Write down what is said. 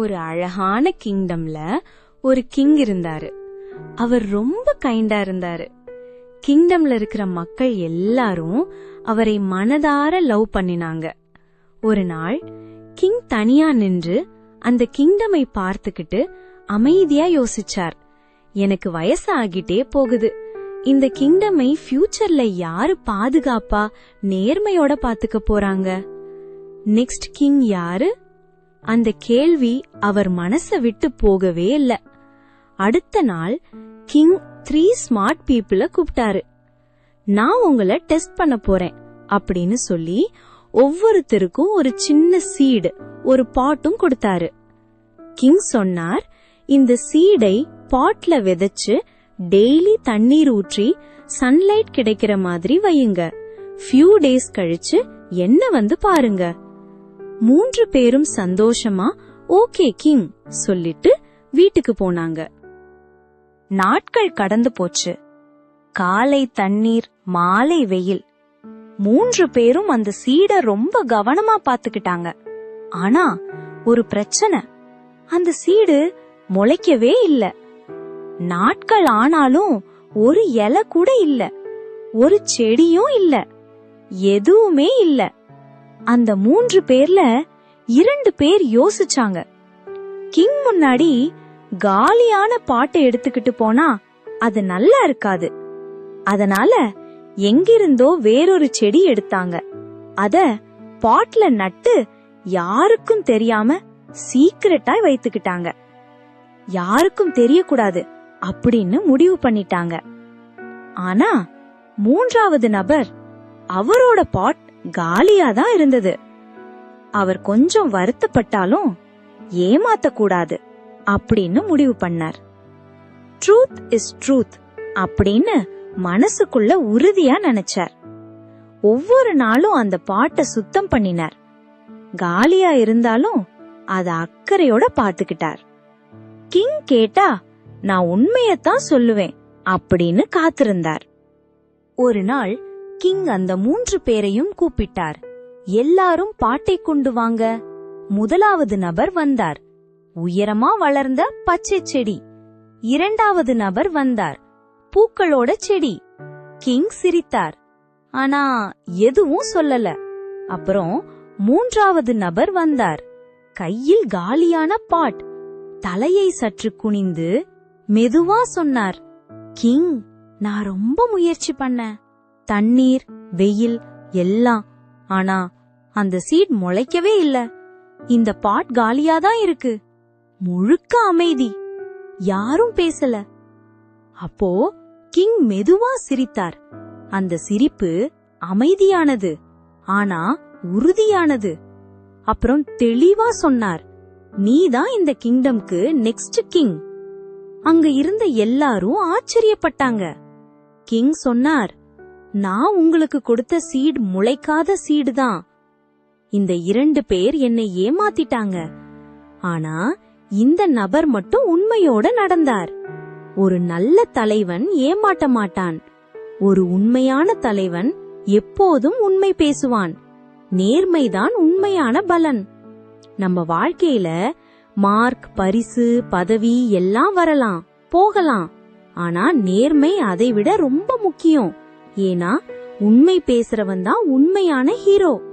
ஒரு அழகான கிங்டம்ல ஒரு கிங் இருந்தாரு. அவர் ரொம்ப கைண்டா இருந்தாரு. கிங்டம்ல இருக்கிற மக்கள் எல்லாரும் அவரை மனதார லவ் பண்ணினாங்க. ஒரு நாள் கிங் தனியா நின்று அந்த கிங்டமை பார்த்துக்கிட்டு அமைதியா யோசிச்சார். எனக்கு வயசாகிட்டே போகுது. இந்த கிங்டமை ஃபியூச்சர்ல யாரு பாதுகாப்பா நேர்மையோட பாத்துக்க போறாங்க? நெக்ஸ்ட் கிங் யாரு? அந்த கேள்வி அவர் மனச விட்டு போகவே இல்ல. அடுத்த நாள் கிங் த்ரீ ஸ்மார்ட் பீப்புள கூப்பிட்டாரு. நான் உங்களை டெஸ்ட் பண்ண போறேன் அப்படின்னு சொல்லி ஒவ்வொருத்தருக்கும் ஒரு சின்ன சீடு ஒரு பாட்டும் கொடுத்தாரு. கிங் சொன்னார் இந்த சீடை பாட்ல விதைச்சு டெய்லி தண்ணீர் ஊற்றி சன்லைட் கிடைக்கிற மாதிரி வையுங்க. ஃபியூ டேஸ் கழிச்சு என்ன வந்து பாருங்க. மூன்று பேரும் சந்தோஷமா ஓகே கிங் சொல்லிட்டு வீட்டுக்கு போனாங்க. நாட்கள் கடந்து போச்சு. காலை தண்ணீர் மாலை வெயில். மூன்று பேரும் அந்த சீட ரொம்ப கவனமா பாத்துக்கிட்டாங்க ஆனா ஒரு பிரச்சனை. அந்த சீடு முளைக்கவே இல்ல. நாட்கள் ஆனாலும் ஒரு இலை கூட இல்ல. ஒரு செடியும் இல்ல. எதுவுமே இல்லை. அந்த மூன்று பேர்ல இரண்டு பேர் யோசிச்சாங்க. கிங் முன்னாடி காலியான பாட்டை எடுத்துக்கிட்டு போனா அது நல்லா இருக்காது. அதனால எங்கிருந்தோ வேறொரு செடி எடுத்தாங்க. அத பாட்ல நட்டு யாருக்கும் தெரியாம சீக்கிரட்டா வைத்துக்கிட்டாங்க. யாருக்கும் தெரியக்கூடாது அப்படின்னு முடிவு பண்ணிட்டாங்க. ஆனா மூன்றாவது நபர் அவரோட பாட் காலியா தான் இருந்தது. அவர் கொஞ்சம் வருத்தப்பட்டாலும் ஏமாத்த கூடாது அப்படின்னு முடிவு பண்ணார். ட்ரூத் இஸ் ட்ரூத் அப்படின்னு மனசுக்குள்ள உறுதியா நினைச்சார். ஒவ்வொரு நாளும் அந்த பாட்டை சுத்தம் பண்ணினார். காலியா இருந்தாலும் அத அக்கறையோட பாத்துக்கிட்டார். கிங் கேட்டா நான் உண்மையத்தான் சொல்லுவேன் அப்படின்னு காத்திருந்தார். ஒரு நாள் கிங் அந்த மூன்று பேரையும் கூப்பிட்டார். எல்லாரும் பாட்டை கொண்டு வாங்க. முதலாவது நபர் வந்தார். உயரமா வளர்ந்த பச்சை செடி. இரண்டாவது நபர் வந்தார். பூக்களோட செடி. கிங் சிரித்தார். ஆனா எதுவும் சொல்லல. அப்புறம் மூன்றாவது நபர் வந்தார். கையில் காலியான பாட். தலையை சற்று குனிந்து மெதுவா சொன்னார் கிங் நான் ரொம்ப முயற்சி பண்ணேன். தண்ணீர் வெயில் எல்லாம். ஆனா அந்த சீட் முளைக்கவே இல்ல. இந்த பாட் காலியாதான் இருக்கு. முழுக்க அமைதி. யாரும் பேசல. அப்போ கிங் மெதுவா சிரித்தார். அந்த சிரிப்பு அமைதியானது. ஆனா உறுதியானது. அப்புறம் தெளிவா சொன்னார். நீதான் இந்த கிங்டம்க்கு நெக்ஸ்ட் கிங். அங்க இருந்த எல்லாரும் ஆச்சரியப்பட்டாங்க. கிங் சொன்னார் நான் உங்களுக்கு கொடுத்த சீட் முளைக்காத சீடு தான். இந்த இரண்டு பேர் என்னை ஏமாத்திட்டாங்க. ஆனா இந்த நபர் மட்டும் உண்மையோட நடந்தார். ஒரு நல்ல தலைவன் ஏமாட்ட மாட்டான். ஒரு உண்மையான தலைவன் எப்போதும் உண்மை பேசுவான். நேர்மைதான் உண்மையான பலன். நம்ம வாழ்க்கையில மார்க் பரிசு பதவி எல்லாம் வரலாம் போகலாம். ஆனா நேர்மை அதை விட ரொம்ப முக்கியம். ஏன்னா உண்மை பேசுறவன் தான் உண்மையான ஹீரோ.